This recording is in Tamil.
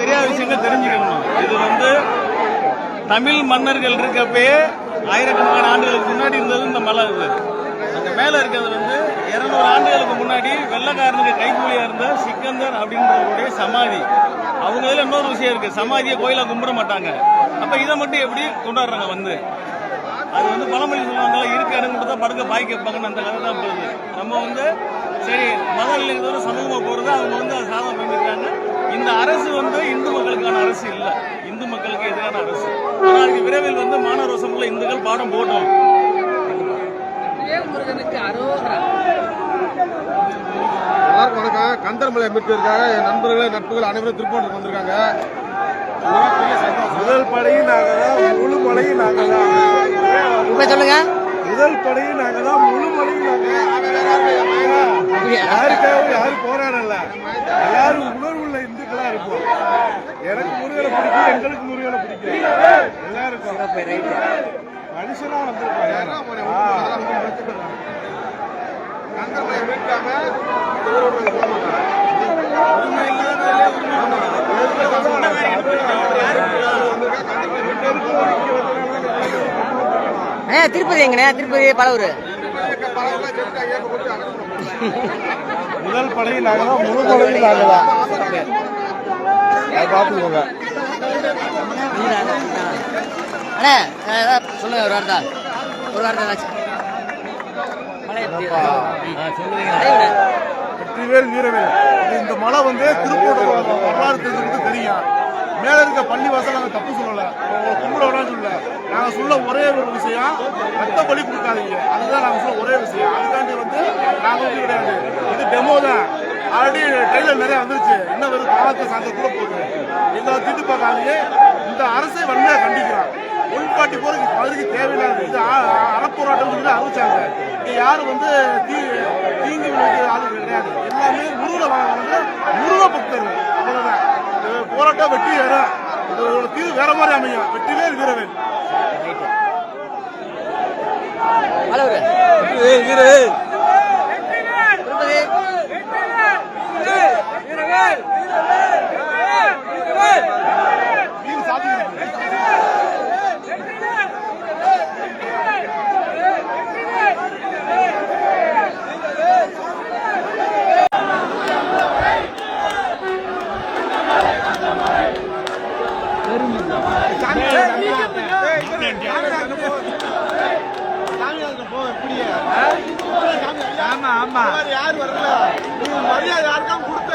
தெரியாத விஷயங்கள் தெரிஞ்சுக்கணும். இது வந்து தமிழ் மன்னர்கள் இருக்கப்பே ஆயிரக்கணக்கான ஆண்டுகளுக்கு முன்னாடி இருந்தது இந்த மலை இது. அந்த மேலே இருக்கிறது வந்து இரநூறு ஆண்டுகளுக்கு முன்னாடி வெள்ளக்காரனுக்கு கைகூலியாக இருந்த சிக்கந்தர் அப்படின்றவருடைய சமாதி. அவங்க இதில் இன்னொரு விஷயம் இருக்குது சமாதியை கோயிலாக கும்பிட மாட்டாங்க. அப்போ இதை மட்டும் எப்படி கொண்டாடுறாங்க வந்து? அது வந்து பழமொழி சொல்லுவாங்கல்ல இருக்க இடம் கொடுத்தா படுக்க பாய்க்கு வைப்பாங்கன்னு அந்த கதை தான் போகுது. நம்ம வந்து சரி மதம் இல்லைங்கிறதோட சமூகமாக போகிறது அவங்க வந்து அதை சாதம் பண்ணியிருக்காங்க இந்த அரசு வந்து இந்து மக்களுக்கான அரசு இல்ல. இந்து மக்களுக்கு எதிரான அரசு. ஆனா அதுக்கு விரைவில் வந்து மானரோசம் உள்ள இந்துக்கள் பாடம் போட்டோம் எல்லாருக்கும் வணக்கம். கந்தர்மலை அம்பேத்கருக்காக என் நண்பர்கள் நட்புகள் அனைவரும் திருப்பூருக்கு வந்திருக்காங்க. முதல் படையும் நாங்க தான் முழு மலையும் நாங்க தான். சொல்லுங்க. முதல் படையும் நாங்க தான் முழு மலையும் நாங்க தான். யாருக்காகவும் யாரும் போராடல. எல்லாரும் உணர்வுள்ள இந்துக்களா இருப்போம் எனக்கு முருகனை பிடிக்கும் எங்களுக்கு முருகனை பிடிக்கும். மனுஷனா மீட்காம இல்லாதவர்களே உரிமை கொண்டாடுறாங்க. அண்ணா திருப்பதி எங்கண்ணே? திருப்பதி பலவூர். முதல் படையும் நாங்க தான் முழு மலையும் நாங்க தான் பார்த்துக்கோங்க அண்ணா ஏதாவது சொல்லுங்க ஒரு வார்த்தை. ஒரு வார்த்தை வெற்றிவேல் வீரவேல். இந்த மலை வந்து திருப்பூர் வரலாறு தெரிஞ்சுக்கிட்டு தெரியும். மேல இருக்க பள்ளி வாசல் நாங்க தப்பு சொல்லல. கும்பிட விடான்னு சொல்லல. நாங்க சொல்ல ஒரே ஒரு விஷயம் ரத்த பலி கொடுக்காதீங்க. அதுதான் நாங்க சொல்ல ஒரே விஷயம். அதுக்காண்டி வந்து நாங்க வந்து கிடையாது. இது டெமோ தான். ஆல்ரெடி ட்ரெயிலர் நிறைய வந்துருச்சு. இன்னும் வெறும் பாலத்தை கூட போகுது. எங்களை திட்டு பார்க்காதீங்க. இந்த அரசை வன்மையா கண்டிக்கிறோம். உள்பாட்டி போறதுக்கு மதுரைக்கு தேவையில்லாது இது அறப்போராட்டம் சொல்லி அறிவிச்சாங்க. இங்க யாரும் வந்து தீ தீங்கு விளைவிக்கிற ஆளு கிடையாது. எல்லாமே முருகனை வாங்க முருக பக்தர்கள். அவ்வளவுதான். போராட்டம் வெற்றி ஏறும் இதோட தீர்வு வேற மாதிரி அமையும். வெற்றிவேல் வீரவேல் பலவூர் ஆமா ஆமா. யாரு வரல? நீ மரியாதை யாருக்காம் கொடுத்த?